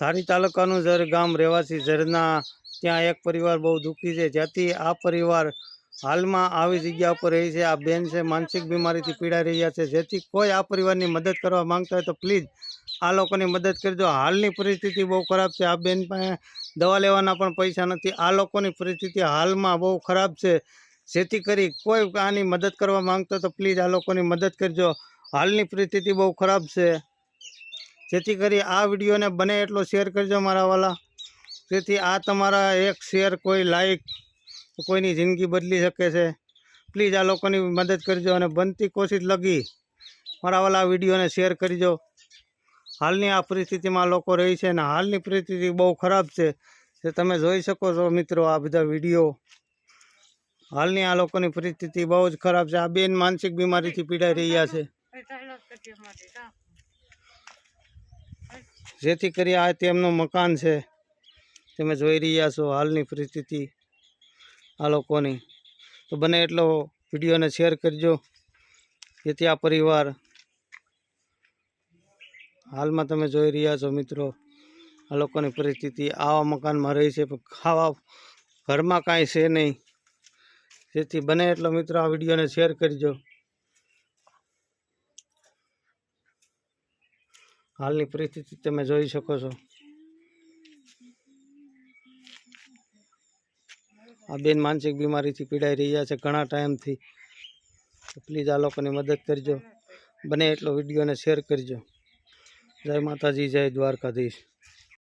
ધારી તાલુકાનું ઝર ગામ રહેવાસી ઝરના ત્યાં એક પરિવાર બહુ દુઃખી છે. જ્યાંથી આ પરિવાર હાલમાં આવી જગ્યા ઉપર રહી છે. આ બેન છે, માનસિક બીમારીથી પીડાઈ રહ્યા છે. જેથી કોઈ આ પરિવારની મદદ કરવા માંગતા હોય તો પ્લીઝ આ લોકોની મદદ કરજો. હાલની પરિસ્થિતિ બહુ ખરાબ છે. આ બેન પાસે દવા લેવાના પણ પૈસા નથી. આ લોકોની પરિસ્થિતિ હાલમાં બહુ ખરાબ છે. જેથી કરી કોઈ આની મદદ કરવા માંગતો તો પ્લીઝ આ લોકોની મદદ કરજો. હાલની પરિસ્થિતિ બહુ ખરાબ છે. જેથી કરી આ વિડીયોને બને એટલો શેર કરજો મારા વાલા. જેથી આ તમારા એક શેર કોઈ લાઈક કોઈની જિંદગી બદલી શકે છે. પ્લીઝ આ લોકોની મદદ કરજો અને બનતી કોશિશ લગી મારા વાલા આ વિડીયોને શેર કરજો. હાલની આ પરિસ્થિતિમાં લોકો રહી છે અને હાલની પરિસ્થિતિ બહુ ખરાબ છે. જે તમે જોઈ શકો છો મિત્રો આ બધા વીડિયો. હાલની આ લોકોની પરિસ્થિતિ બહુ જ ખરાબ છે. આ બેન માનસિક બીમારીથી પીડાઈ રહ્યા છે. જેથી કરી આ તેમનું મકાન છે. તમે જોઈ રહ્યા છો હાલની પરિસ્થિતિ આ લોકોની. તો બને એટલો વિડીયોને શેર કરજો. જેથી આ પરિવાર હાલમાં તમે જોઈ રહ્યા છો મિત્રો, આ લોકોની પરિસ્થિતિ આવા મકાનમાં રહી છે, પણ ખાવા ઘરમાં કાંઈ છે નહીં. જેથી બને એટલો મિત્રો આ વિડીયોને શેર કરજો. હાલની પરિસ્થિતિ તમે જોઈ શકો છો. આ બેન માનસિક બીમારીથી પીડાઈ રહ્યા છે ઘણા ટાઈમથી. પ્લીઝ આ લોકોની મદદ કરજો. બને એટલો વિડીયોને શેર કરજો. જય માતાજી, જય દ્વારકાધીશ.